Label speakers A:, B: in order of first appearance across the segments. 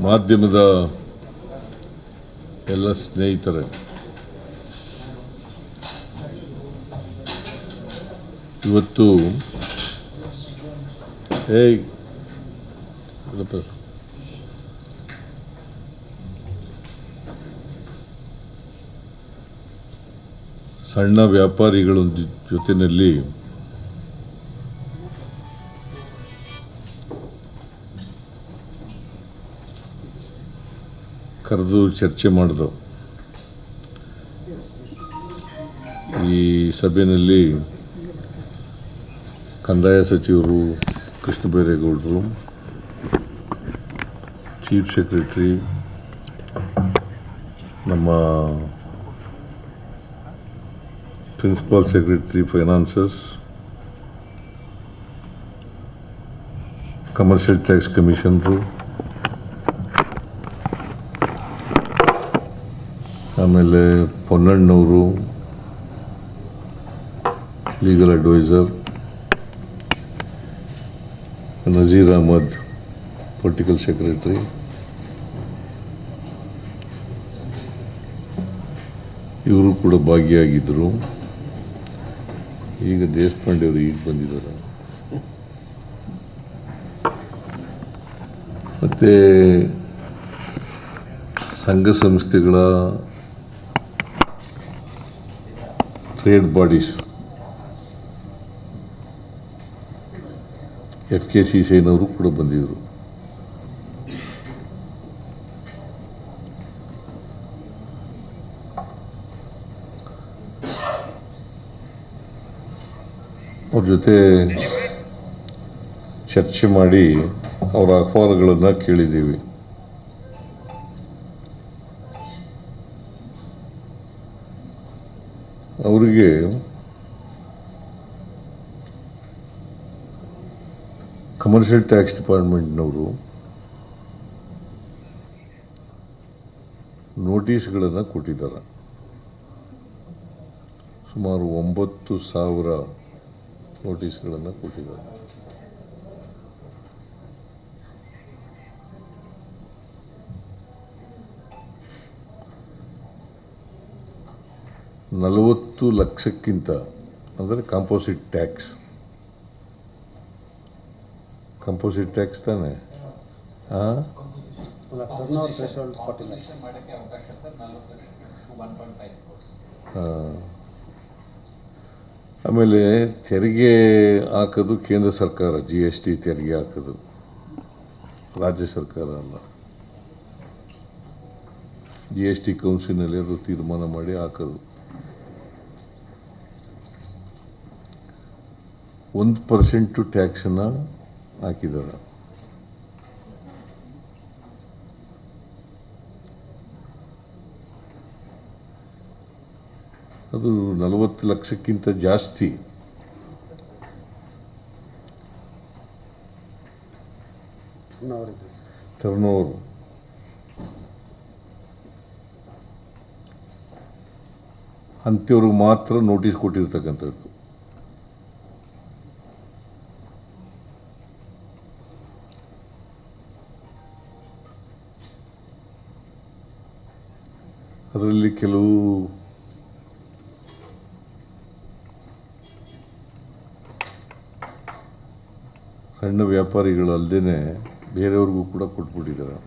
A: ಮಾಧ್ಯಮದ ಎಲ್ಲ ಸ್ನೇಹಿತರೆ ಇವತ್ತು. ಸಣ್ಣ ವ್ಯಾಪಾರಿಗಳ ಜೊತೆಯಲ್ಲಿ ಕರೆದು ಚರ್ಚೆ ಮಾಡಿದ್ರು. ಈ ಸಭೆಯಲ್ಲಿ ಕಂದಾಯ ಸಚಿವರು ಕೃಷ್ಣ ಬೈರೇಗೌಡರು, ಚೀಫ್ ಸೆಕ್ರೆಟ್ರಿ, ನಮ್ಮ principal secretary finances, commercial tax commissioner ಆಮೇಲೆ ಪೊನ್ನಣ್ಣವರು legal advisor Nazeer Ahmed political secretary ಇವರು ಕೂಡ ಭಾಗಿಯಾಗಿದ್ದರು ಈಗ ದೇಶಪಾಂಡೆ ಅವರು ಈಗ ಬಂದಿದ್ದಾರೆ. ಮತ್ತು ಸಂಘ ಸಂಸ್ಥೆಗಳ trade bodies F K C ಸೇನವರು ಕೂಡ ಬಂದಿದ್ದರು ಅವ್ರ ಜೊತೆ ಚರ್ಚೆ ಮಾಡಿ ಅವರ ಅಹವಾಲುಗಳನ್ನು ಕೇಳಿದ್ದೀವಿ. ಅವರಿಗೆ ಕಮರ್ಷಿಯಲ್ ಟ್ಯಾಕ್ಸ್ ಡಿಪಾರ್ಟ್ಮೆಂಟ್ನವರು ನೋಟಿಸ್ಗಳನ್ನು ಕೊಟ್ಟಿದ್ದಾರೆ. ಸುಮಾರು ಒಂಬತ್ತು ಸಾವಿರ ನೋಟಿಸ್ಗಳನ್ನು ಕೊಟ್ಟಿದ್ದಾರೆ. ನಲವತ್ತು ಲಕ್ಷಕ್ಕಿಂತ ಅಂದರೆ ಕಾಂಪೋಸಿಟ್ ಟ್ಯಾಕ್ಸ್ ಕಾಂಪೋಸಿಟ್ ಟ್ಯಾಕ್ಸ್ ತಾನೆ? ಹಾಂ. ಆಮೇಲೆ ತೆರಿಗೆ ಹಾಕೋದು ಕೇಂದ್ರ ಸರ್ಕಾರ ಜಿ ಎಸ್ ಟಿ ತೆರಿಗೆ ಹಾಕೋದು. ರಾಜ್ಯ ಸರ್ಕಾರ ಅಲ್ಲ. ಜಿ ಎಸ್ ಟಿ ಕೌನ್ಸಿಲ್ನಲ್ಲಿ ಅದು ತೀರ್ಮಾನ ಮಾಡಿ ಹಾಕೋದು. ಒಂದು ಪರ್ಸೆಂಟು ಟ್ಯಾಕ್ಸನ್ನು ಹಾಕಿದ್ದಾರೆ. ಅದು ನಲವತ್ತು ಲಕ್ಷಕ್ಕಿಂತ ಜಾಸ್ತಿ. ತರ್ನೋರು. ಅಂತವ್ರಿಗೆ ಮಾತ್ರ ನೋಟಿಸ್ ಕೊಟ್ಟಿರ್ತಕ್ಕಂಥದ್ದು. ಅದರಲ್ಲಿ ಕೆಲವು ಸಣ್ಣ ವ್ಯಾಪಾರಿಗಳು ಅಲ್ಲದೇ ಬೇರೆಯವ್ರಿಗೂ ಕೂಡ ಕೊಟ್ಬಿಟ್ಟಿದ್ದಾರೆ.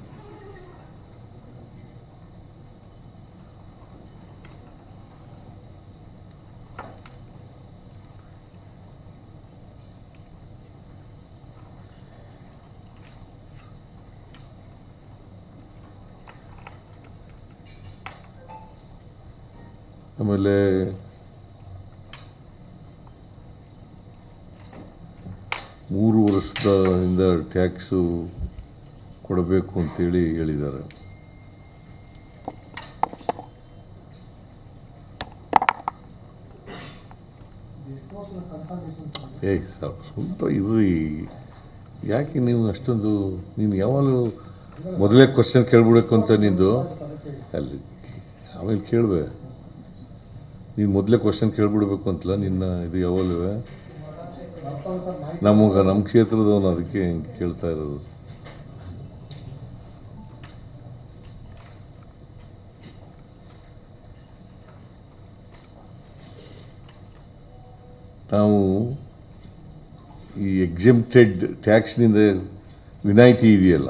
A: ಆಮೇಲೆ ಮೂರು ವರ್ಷದ ಹಿಂದ ಟ್ಯಾಕ್ಸು ಕೊಡಬೇಕು ಅಂತೇಳಿ ಹೇಳಿದ್ದಾರೆ. ಏಯ್ ಸರ್ ಸ್ವಲ್ಪ ಇರ್ರಿ. ಯಾಕೆ ನೀವು ಅಷ್ಟೊಂದು, ನೀನು ಯಾವಾಗಲೂ ಮೊದಲೇ ಕ್ವಶನ್ ಕೇಳ್ಬಿಡಬೇಕು ಅಂತ ನಿಂದು? ಅಲ್ಲಿ, ಆಮೇಲೆ ಕೇಳ್ಬೆ ನೀವು ಮೊದಲೇ ಕ್ವಶನ್ ಕೇಳ್ಬಿಡ್ಬೇಕು ಅಂತಲ್ಲ, ನಿನ್ನ ಇದು ಯಾವಲ್ವೇ ನಮಗೆ ನಮ್ಮ ಕ್ಷೇತ್ರದವನು ಅದಕ್ಕೆ ಹೆಂಗೆ ಕೇಳ್ತಾ ಇರೋದು. ನಾವು ಈ ಎಕ್ಸಿಮ್ಟೆಡ್ ಟ್ಯಾಕ್ಸ್ನಿಂದ ವಿನಾಯಿತಿ ಇದೆಯಲ್ಲ?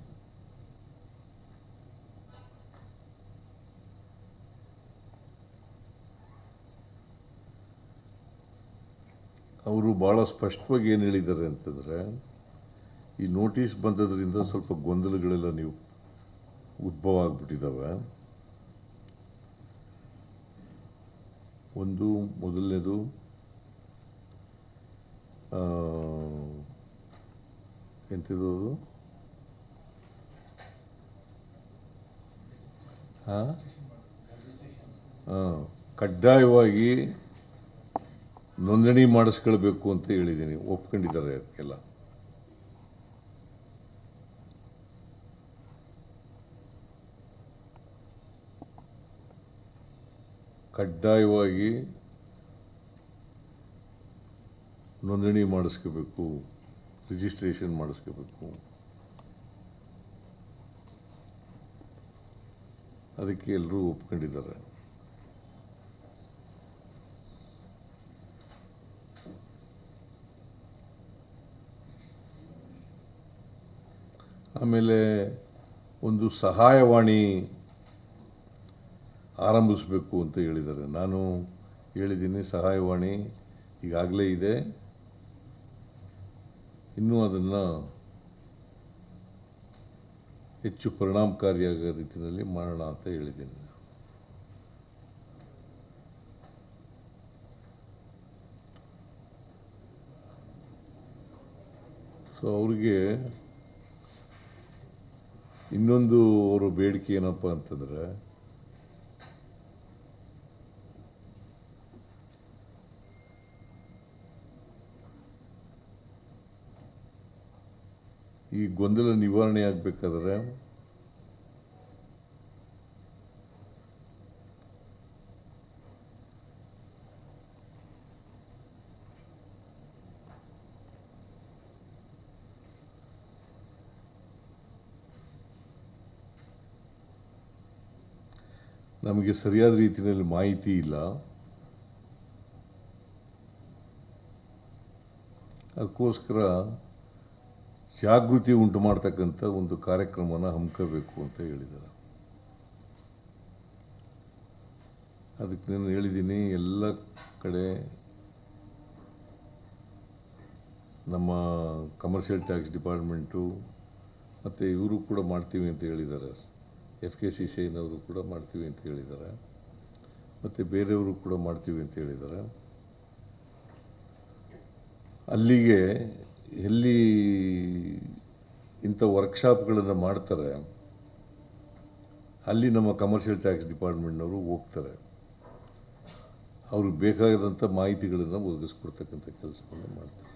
A: ಅವರು ಭಾಳ ಸ್ಪಷ್ಟವಾಗಿ ಏನು ಹೇಳಿದ್ದಾರೆ ಅಂತಂದರೆ, ಈ ನೋಟಿಸ್ ಬಂದದ್ರಿಂದ ಸ್ವಲ್ಪ ಗೊಂದಲಗಳೆಲ್ಲ ನೀವು ಉದ್ಭವ ಆಗ್ಬಿಟ್ಟಿದ್ದಾವೆ ಒಂದು, ಮೊದಲನೇದು ಹಾಂ ಹಾಂ ಕಡ್ಡಾಯವಾಗಿ ನೋಂದಣಿ ಮಾಡಿಸ್ಕೊಳ್ಬೇಕು ಅಂತ ಹೇಳಿದ್ದೀನಿ. ಒಪ್ಕೊಂಡಿದ್ದಾರೆ ಅದಕ್ಕೆಲ್ಲ ಕಡ್ಡಾಯವಾಗಿ ನೋಂದಣಿ ಮಾಡಿಸ್ಕೋಬೇಕು ರಿಜಿಸ್ಟ್ರೇಷನ್ ಮಾಡಿಸ್ಕೋಬೇಕು ಅದಕ್ಕೆ ಎಲ್ಲರೂ ಒಪ್ಕೊಂಡಿದ್ದಾರೆ. ಆಮೇಲೆ ಒಂದು ಸಹಾಯವಾಣಿ ಆರಂಭಿಸಬೇಕು ಅಂತ ಹೇಳಿದ್ದಾರೆ. ನಾನು ಹೇಳಿದ್ದೀನಿ ಸಹಾಯವಾಣಿ ಈಗಾಗಲೇ ಇದೆ. ಇನ್ನೂ ಅದನ್ನು ಹೆಚ್ಚು ಪರಿಣಾಮಕಾರಿಯಾದ ರೀತಿಯಲ್ಲಿ ಮಾಡೋಣ ಅಂತ ಹೇಳಿದ್ದೀನಿ. ಸೊ ಅವ್ರಿಗೆ ಇನ್ನೊಂದು ಅವರ ಬೇಡಿಕೆ ಏನಪ್ಪ ಅಂತಂದರೆ ಈ ಗೊಂದಲ ನಿವಾರಣೆ ಆಗಬೇಕಾದ್ರೆ ನಮಗೆ ಸರಿಯಾದ ರೀತಿಯಲ್ಲಿ ಮಾಹಿತಿ ಇಲ್ಲ. ಅದಕ್ಕೋಸ್ಕರ ಜಾಗೃತಿ ಉಂಟು ಮಾಡ್ತಕ್ಕಂಥ ಒಂದು ಕಾರ್ಯಕ್ರಮನ ಹಮ್ಮಿಕೋಬೇಕು ಅಂತ ಹೇಳಿದ್ದಾರೆ. ಅದಕ್ಕೆ ನಾನು ಹೇಳಿದ್ದೀನಿ, ಎಲ್ಲ ಕಡೆ ನಮ್ಮ ಕಮರ್ಷಿಯಲ್ ಟ್ಯಾಕ್ಸ್ ಡಿಪಾರ್ಟ್ಮೆಂಟು ಮತ್ತು ಇವರು ಕೂಡ ಮಾಡ್ತೀವಿ ಅಂತ ಹೇಳಿದ್ದಾರೆ. ಎಫ್ ಕೆ ಸಿ ಸಿ ಐನವರು ಕೂಡ ಮಾಡ್ತೀವಿ ಅಂತ ಹೇಳಿದ್ದಾರೆ. ಮತ್ತು ಬೇರೆಯವರು ಕೂಡ ಮಾಡ್ತೀವಿ ಅಂತ ಹೇಳಿದ್ದಾರೆ. ಅಲ್ಲಿಗೆ ಎಲ್ಲಿ ಇಂಥ ವರ್ಕ್ಶಾಪ್ಗಳನ್ನು ಮಾಡ್ತಾರೆ, ಅಲ್ಲಿ ನಮ್ಮ ಕಮರ್ಷಿಯಲ್ ಟ್ಯಾಕ್ಸ್ ಡಿಪಾರ್ಟ್ಮೆಂಟ್ನವರು ಹೋಗ್ತಾರೆ. ಅವ್ರಿಗೆ ಬೇಕಾದಂಥ ಮಾಹಿತಿಗಳನ್ನು ಒದಗಿಸ್ಕೊಡ್ತಕ್ಕಂಥ ಕೆಲಸವನ್ನು ಮಾಡ್ತಾರೆ.